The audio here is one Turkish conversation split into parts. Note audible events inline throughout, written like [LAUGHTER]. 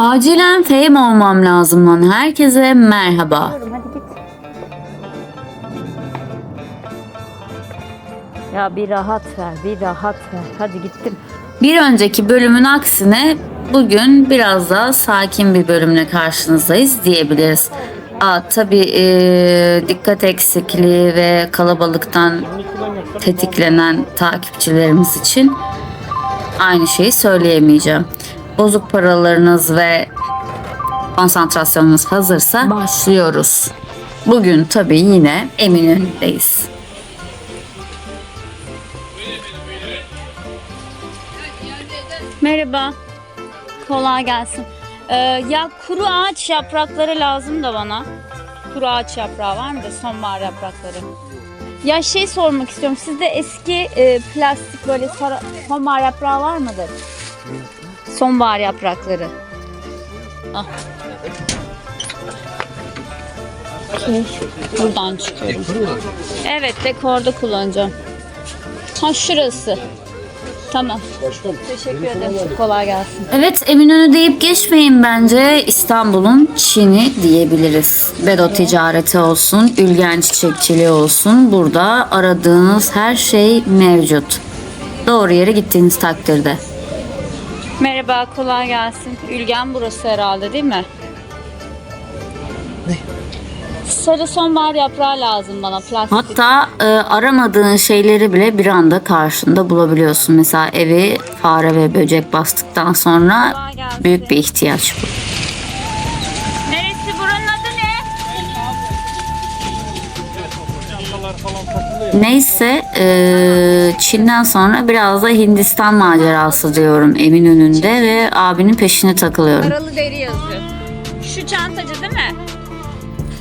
Acilen fame olmam lazım lan. Herkese merhaba. Hadi git. Ya bir rahat ver, bir rahat ver. Hadi gittim. Bir önceki bölümün aksine bugün biraz daha sakin bir bölümle karşınızdayız diyebiliriz. Aa, tabii eee, dikkat eksikliği ve kalabalıktan tetiklenen takipçilerimiz için aynı şeyi söyleyemeyeceğim. Bozuk paralarınız ve konsantrasyonunuz hazırsa başlıyoruz. Bugün tabii yine Eminönü'ndeyiz. Merhaba. Kolay gelsin. Ee, ya kuru ağaç yaprakları lazım da bana. Kuru ağaç yaprağı var mı da sonbahar yaprakları? Ya şey sormak istiyorum. Sizde eski e, plastik böyle sonbahar yaprağı var mıdır? Sonbahar yaprakları. Ah. Buradan çıkıyorum. Evet dekorda kullanacağım. Ha şurası. Tamam. Teşekkür ederim. Kolay gelsin. Evet Eminönü deyip geçmeyin bence İstanbul'un Çin'i diyebiliriz. Bedo ticareti olsun, ülgen çiçekçiliği olsun burada aradığınız her şey mevcut. Doğru yere gittiğiniz takdirde. Merhaba, kolay gelsin. Ülgen burası herhalde değil mi? Ne? Sarı sonbahar yaprağı lazım bana plastik. Hatta e, aramadığın şeyleri bile bir anda karşında bulabiliyorsun. Mesela evi fare ve böcek bastıktan sonra büyük bir ihtiyaç bu. Neyse e, Çin'den sonra biraz da Hindistan macerası diyorum Eminönü'nde ve abinin peşine takılıyorum. Karalı deri yazıyor. Şu çantacı değil mi?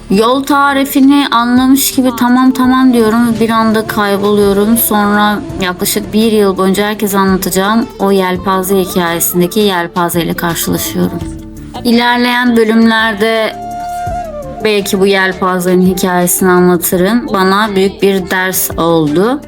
Yol tarifini anlamış gibi tamam tamam diyorum ve bir anda kayboluyorum. Sonra yaklaşık bir yıl boyunca herkese anlatacağım o yelpaze hikayesindeki yelpaze ile karşılaşıyorum. İlerleyen bölümlerde belki bu yelpazenin hikayesini anlatırım. Bana büyük bir ders oldu.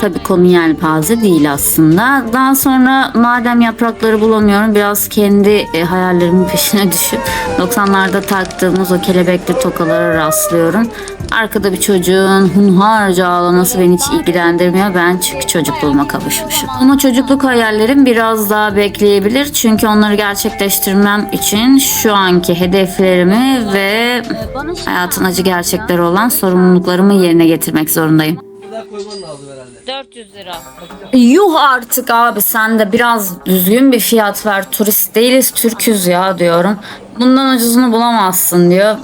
Tabii konu yelpaze değil aslında. Daha sonra madem yaprakları bulamıyorum biraz kendi e, hayallerimin peşine [LAUGHS] düşüp 90'larda taktığımız o kelebekli tokalara rastlıyorum. Arkada bir çocuğun hunharca ağlaması beni hiç ilgilendirmiyor. Ben çünkü çocukluğuma kavuşmuşum. Ama çocukluk hayallerim biraz daha bekleyebilir. Çünkü onları gerçekleştirmem için şu anki hedeflerimi ve hayatın acı gerçekleri olan sorumluluklarımı yerine getirmek zorundayım. 400 lira. Yuh artık abi sen de biraz düzgün bir fiyat ver. Turist değiliz Türküz ya diyorum. Bundan ucuzunu bulamazsın diyor.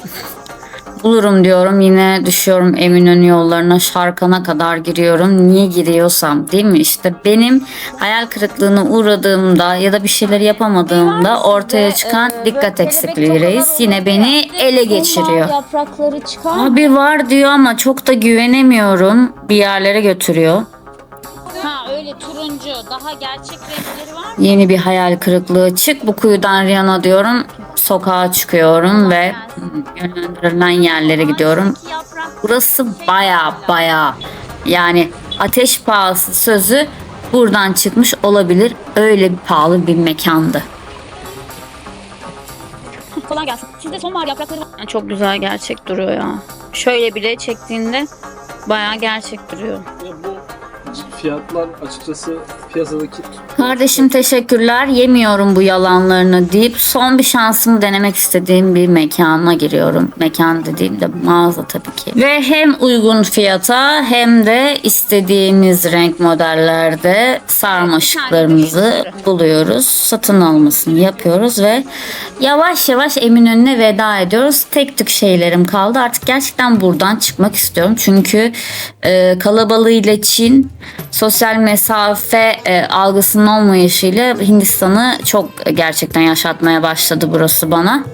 Bulurum diyorum yine düşüyorum Eminönü yollarına şarkana kadar giriyorum. Niye giriyorsam değil mi? İşte benim hayal kırıklığına uğradığımda ya da bir şeyler yapamadığımda ortaya çıkan dikkat eksikliği reis yine beni ele geçiriyor. Yaprakları çıkar. Abi var diyor ama çok da güvenemiyorum. Bir yerlere götürüyor. Ha öyle turuncu. Daha gerçek renkleri var mı? Yeni bir hayal kırıklığı. Çık bu kuyudan Rihanna diyorum. Sokağa çıkıyorum ve yönlendirilen yerlere gidiyorum. Burası baya baya yani ateş pahası sözü buradan çıkmış olabilir. Öyle bir pahalı bir mekandı. Kolay gelsin. Sizde sonbahar yaprakları var. Yani çok güzel gerçek duruyor ya. Şöyle bile çektiğinde bayağı gerçek duruyor. Ya bu fiyatlar açıkçası piyasadaki Kardeşim teşekkürler yemiyorum bu yalanlarını deyip son bir şansımı denemek istediğim bir mekana giriyorum. Mekan dediğimde mağaza tabii ki. Ve hem uygun fiyata hem de istediğimiz renk modellerde sarmaşıklarımızı buluyoruz. Satın almasını yapıyoruz ve yavaş yavaş Eminönü'ne veda ediyoruz. Tek tük şeylerim kaldı. Artık gerçekten buradan çıkmak istiyorum. Çünkü e, kalabalığıyla Çin sosyal mesafe e, algısının olmayışıyla Hindistan'ı çok gerçekten yaşatmaya başladı burası bana.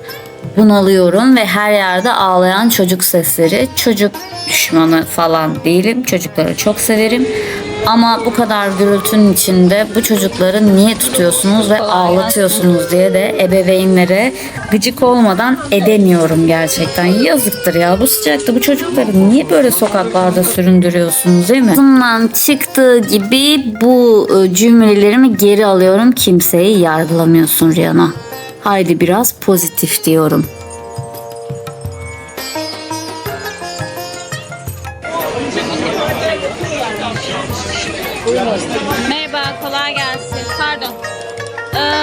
Bunalıyorum ve her yerde ağlayan çocuk sesleri. Çocuk düşmanı falan değilim. Çocukları çok severim. Ama bu kadar gürültünün içinde bu çocukları niye tutuyorsunuz ve ağlatıyorsunuz diye de ebeveynlere gıcık olmadan edemiyorum gerçekten. Yazıktır ya bu sıcakta bu çocukları niye böyle sokaklarda süründürüyorsunuz değil mi? Ağzımdan çıktığı gibi bu e, cümlelerimi geri alıyorum. Kimseyi yargılamıyorsun Rihanna. Haydi biraz pozitif diyorum.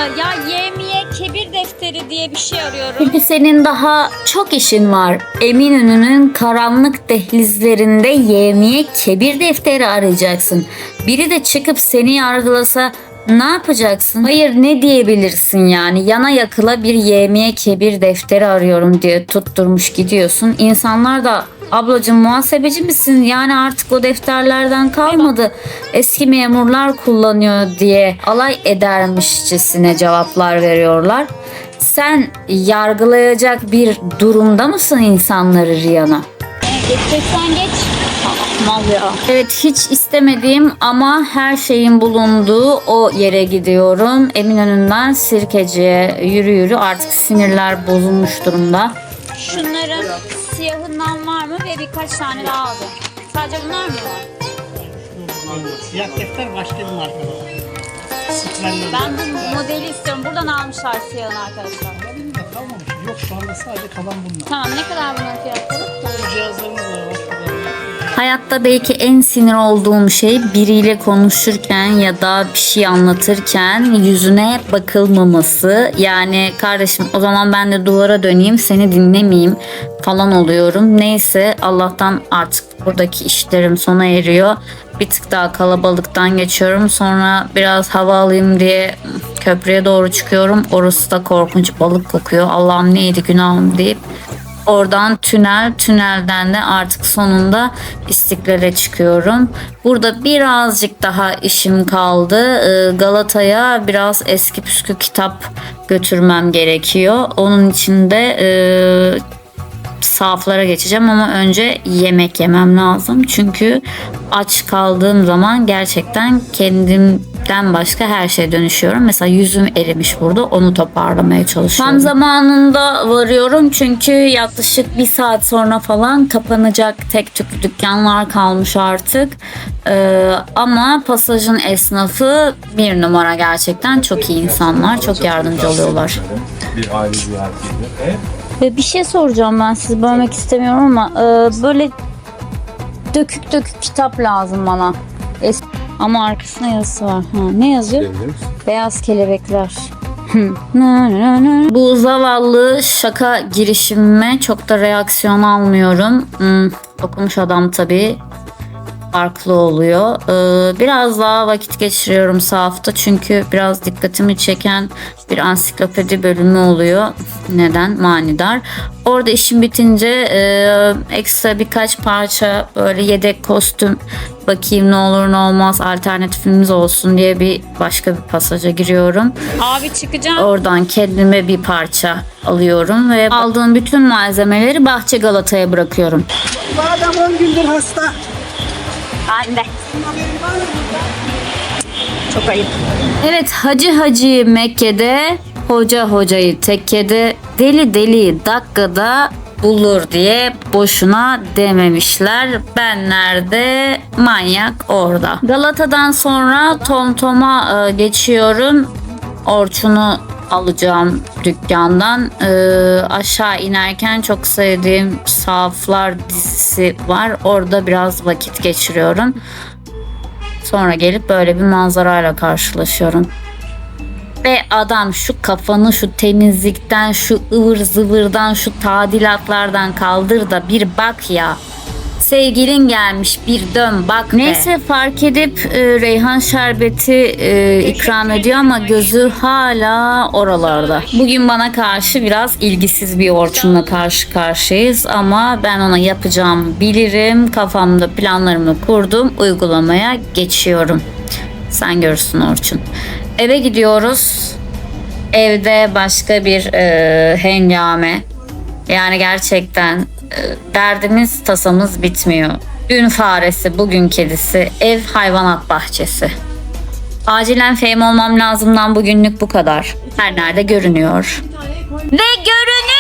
Ya yemiye kebir defteri diye bir şey arıyorum. Çünkü senin daha çok işin var. Eminönü'nün karanlık dehlizlerinde yemeğe kebir defteri arayacaksın. Biri de çıkıp seni yargılasa ne yapacaksın? Hayır ne diyebilirsin yani? Yana yakıla bir yemeğe kebir defteri arıyorum diye tutturmuş gidiyorsun. İnsanlar da ablacığım muhasebeci misin? Yani artık o defterlerden kalmadı. Eski memurlar kullanıyor diye alay edermişçesine cevaplar veriyorlar. Sen yargılayacak bir durumda mısın insanları Riyan'a? Geçeceksen geç. Mal ya. Evet hiç istemediğim ama her şeyin bulunduğu o yere gidiyorum. Eminönü'nden Sirkeci'ye yürü yürü artık sinirler bozulmuş durumda. Şunların siyahından var mı ve birkaç tane daha aldım. Sadece bunlar mı var? Siyah defter başka bir marka. Ben bu modeli istiyorum. Buradan almışlar siyahını arkadaşlar. kalmamış. Yok şu anda sadece kalan bunlar. Tamam ne kadar bunun fiyatları? Bu cihazlarımız var. Hayatta belki en sinir olduğum şey biriyle konuşurken ya da bir şey anlatırken yüzüne bakılmaması. Yani kardeşim o zaman ben de duvara döneyim seni dinlemeyeyim falan oluyorum. Neyse Allah'tan artık buradaki işlerim sona eriyor. Bir tık daha kalabalıktan geçiyorum. Sonra biraz hava alayım diye köprüye doğru çıkıyorum. Orası da korkunç balık kokuyor. Allah'ım neydi günahım deyip Oradan tünel, tünelden de artık sonunda İstiklal'e çıkıyorum. Burada birazcık daha işim kaldı. Ee, Galata'ya biraz eski püskü kitap götürmem gerekiyor. Onun için de e, saflara geçeceğim ama önce yemek yemem lazım. Çünkü aç kaldığım zaman gerçekten kendimden başka her şeye dönüşüyorum. Mesela yüzüm erimiş burada onu toparlamaya çalışıyorum. Tam zamanında varıyorum çünkü yaklaşık bir saat sonra falan kapanacak tek tük dükkanlar kalmış artık. Ee, ama pasajın esnafı bir numara gerçekten çok iyi insanlar. Çok yardımcı oluyorlar. Bir aile ziyaretiydi. Evet. Ve bir şey soracağım ben sizi bölmek istemiyorum ama e, böyle dökük dökük kitap lazım bana. Es- ama arkasında yazısı var. Ha, ne yazıyor? Beyaz kelebekler. Bu zavallı şaka girişimime çok da reaksiyon almıyorum. Hmm, okumuş adam tabii farklı oluyor. Ee, biraz daha vakit geçiriyorum sahafta çünkü biraz dikkatimi çeken bir ansiklopedi bölümü oluyor. Neden? Manidar. Orada işim bitince e, ekstra birkaç parça böyle yedek kostüm bakayım ne olur ne olmaz alternatifimiz olsun diye bir başka bir pasaja giriyorum. Abi çıkacağım. Oradan kendime bir parça alıyorum ve aldığım bütün malzemeleri Bahçe Galata'ya bırakıyorum. Bu adam 10 gündür hasta. Ben de. Çok ayıp. Evet Hacı Hacı Mekke'de Hoca Hocayı tekkede deli deli dakikada bulur diye boşuna dememişler. Ben nerede? Manyak orada. Galata'dan sonra Tomtom'a e, geçiyorum. Orçun'u alacağım dükkandan. E, aşağı inerken çok sevdiğim Saflar dizisi var. Orada biraz vakit geçiriyorum. Sonra gelip böyle bir manzarayla karşılaşıyorum. Ve adam şu kafanı şu temizlikten, şu ıvır zıvırdan, şu tadilatlardan kaldır da bir bak ya. Sevgilin gelmiş bir dön bak be. Neyse fark edip e, Reyhan şerbeti e, ikram ediyor ama gözü hala oralarda. Bugün bana karşı biraz ilgisiz bir Orçun'la karşı karşıyayız ama ben ona yapacağımı bilirim. Kafamda planlarımı kurdum. Uygulamaya geçiyorum. Sen görürsün Orçun. Eve gidiyoruz. Evde başka bir e, hengame. Yani gerçekten derdimiz tasamız bitmiyor. Dün faresi, bugün kedisi, ev hayvanat bahçesi. Acilen fame olmam lazımdan bugünlük bu kadar. Her nerede görünüyor. Ve görünüyor.